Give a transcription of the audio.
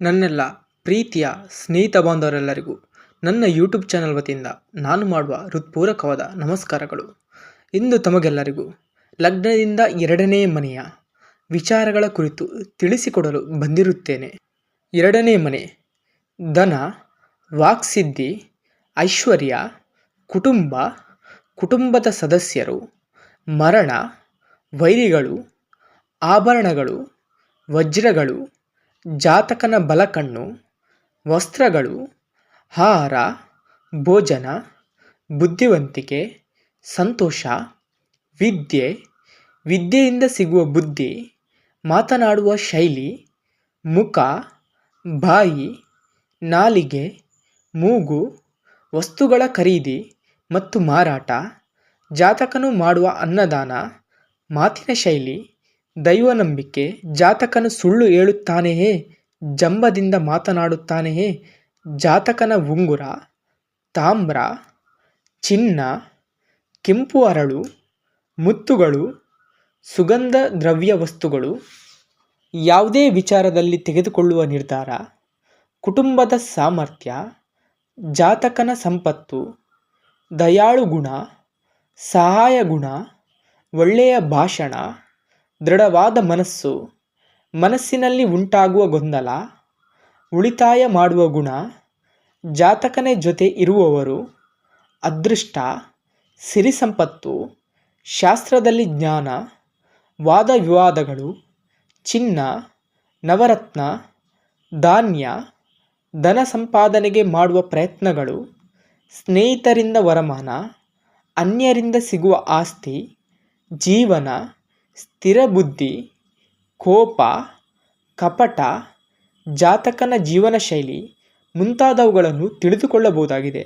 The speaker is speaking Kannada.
ನನ್ನೆಲ್ಲ ಪ್ರೀತಿಯ ಸ್ನೇಹಿತ ಬಾಂಧವರೆಲ್ಲರಿಗೂ ನನ್ನ ಯೂಟ್ಯೂಬ್ ಚಾನಲ್ ವತಿಯಿಂದ ನಾನು ಮಾಡುವ ಹೃತ್ಪೂರ್ವಕವಾದ ನಮಸ್ಕಾರಗಳು. ಇಂದು ತಮಗೆಲ್ಲರಿಗೂ ಲಗ್ನದಿಂದ ಎರಡನೇ ಮನೆಯ ವಿಚಾರಗಳ ಕುರಿತು ತಿಳಿಸಿಕೊಡಲು ಬಂದಿರುತ್ತೇನೆ. ಎರಡನೇ ಮನೆ, ಧನ, ವಾಕ್ಸಿದ್ಧಿ, ಐಶ್ವರ್ಯ, ಕುಟುಂಬ, ಕುಟುಂಬದ ಸದಸ್ಯರು, ಮರಣ, ವೈರಿಗಳು, ಆಭರಣಗಳು, ವಜ್ರಗಳು ಜಾತಕನ ಬಲಕಣ್ಣು, ವಸ್ತ್ರಗಳು, ಆಹಾರ, ಭೋಜನ, ಬುದ್ಧಿವಂತಿಕೆ, ಸಂತೋಷ, ವಿದ್ಯೆ, ವಿದ್ಯೆಯಿಂದ ಸಿಗುವ ಬುದ್ಧಿ, ಮಾತನಾಡುವ ಶೈಲಿ, ಮುಖ, ಬಾಯಿ, ನಾಲಿಗೆ, ಮೂಗು, ವಸ್ತುಗಳ ಖರೀದಿ ಮತ್ತು ಮಾರಾಟ, ಜಾತಕನು ಮಾಡುವ ಅನ್ನದಾನ, ಮಾತಿನ ಶೈಲಿ ದೈವನಂಬಿಕೆ, ಜಾತಕನು ಸುಳ್ಳು ಹೇಳುತ್ತಾನೆಯೇ? ಜಂಬದಿಂದ ಮಾತನಾಡುತ್ತಾನೆಯೇ? ಜಾತಕನ ಉಂಗುರ, ತಾಮ್ರ, ಚಿನ್ನ, ಕೆಂಪು ಅರಳು, ಮುತ್ತುಗಳು, ಸುಗಂಧ ದ್ರವ್ಯ ವಸ್ತುಗಳು, ಯಾವುದೇ ವಿಚಾರದಲ್ಲಿ ತೆಗೆದುಕೊಳ್ಳುವ ನಿರ್ಧಾರ, ಕುಟುಂಬದ ಸಾಮರ್ಥ್ಯ, ಜಾತಕನ ಸಂಪತ್ತು, ದಯಾಳು ಗುಣ, ಸಹಾಯ ಗುಣ, ಒಳ್ಳೆಯ ಭಾಷಣ ದೃಢವಾದ ಮನಸ್ಸು, ಮನಸ್ಸಿನಲ್ಲಿ ಉಂಟಾಗುವ ಗೊಂದಲ, ಉಳಿತಾಯ ಮಾಡುವ ಗುಣ, ಜಾತಕನೇ ಜೊತೆ ಇರುವವರು, ಅದೃಷ್ಟ ಸಿರಿ ಸಂಪತ್ತು ಶಾಸ್ತ್ರದಲ್ಲಿ ಜ್ಞಾನ, ವಾದ ವಿವಾದಗಳು, ಚಿನ್ನ, ನವರತ್ನ, ಧಾನ್ಯ, ಧನ ಸಂಪಾದನೆಗೆ ಮಾಡುವ ಪ್ರಯತ್ನಗಳು, ಸ್ನೇಹಿತರಿಂದ ವರಮಾನ, ಅನ್ಯರಿಂದ ಸಿಗುವ ಆಸ್ತಿ, ಜೀವನ ಸ್ಥಿರ ಬುದ್ಧಿ ಕೋಪ ಕಪಟ ಜಾತಕನ ಜೀವನ ಶೈಲಿ ಮುಂತಾದವುಗಳನ್ನು ತಿಳಿದುಕೊಳ್ಳಬಹುದಾಗಿದೆ.